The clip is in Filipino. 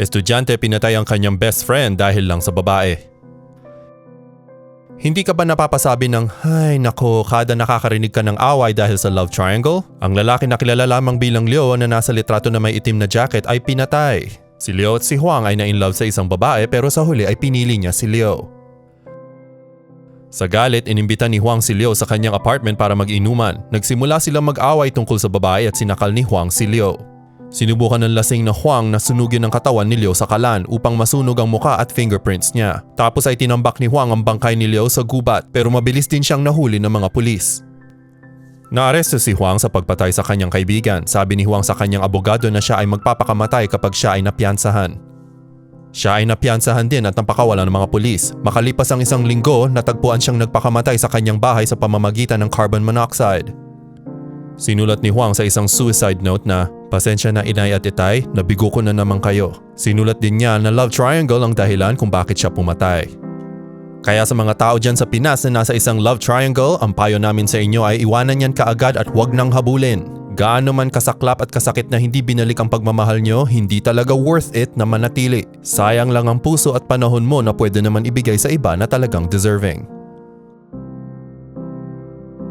Estudyante pinatay ang kanyang best friend dahil lang sa babae. Hindi ka ba napapasabi ng, Hay nako, kada nakakarinig ka ng away dahil sa love triangle? Ang lalaki na kilala lamang bilang Leo na nasa litrato na may itim na jacket ay pinatay. Si Leo at si Huang ay na-inlove sa isang babae pero sa huli ay pinili niya si Leo. Sa galit, inimbita ni Huang si Leo sa kanyang apartment para mag-inuman. Nagsimula silang mag-away tungkol sa babae at sinakal ni Huang si Leo. Sinubukan ng lasing na Huang na sunugin ang katawan ni Leo sa kalan upang masunog ang muka at fingerprints niya. Tapos ay tinambak ni Huang ang bangkay ni Leo sa gubat pero mabilis din siyang nahuli ng mga pulis. Naaresto si Huang sa pagpatay sa kanyang kaibigan. Sabi ni Huang sa kanyang abogado na siya ay magpapakamatay kapag siya ay napiyansahan. Siya ay napiyansahan din at napakawalan ng mga pulis. Makalipas ang isang linggo, natagpuan siyang nagpakamatay sa kanyang bahay sa pamamagitan ng carbon monoxide. Sinulat ni Huang sa isang suicide note na, Pasensya na inay at itay, nabigo ko na naman kayo. Sinulat din niya na love triangle ang dahilan kung bakit siya pumatay. Kaya sa mga tao dyan sa Pinas na nasa isang love triangle, ang payo namin sa inyo ay iwanan yan kaagad at huwag nang habulin. Gaano man kasaklap at kasakit na hindi binalik ang pagmamahal nyo, hindi talaga worth it na manatili. Sayang lang ang puso at panahon mo na pwede naman ibigay sa iba na talagang deserving.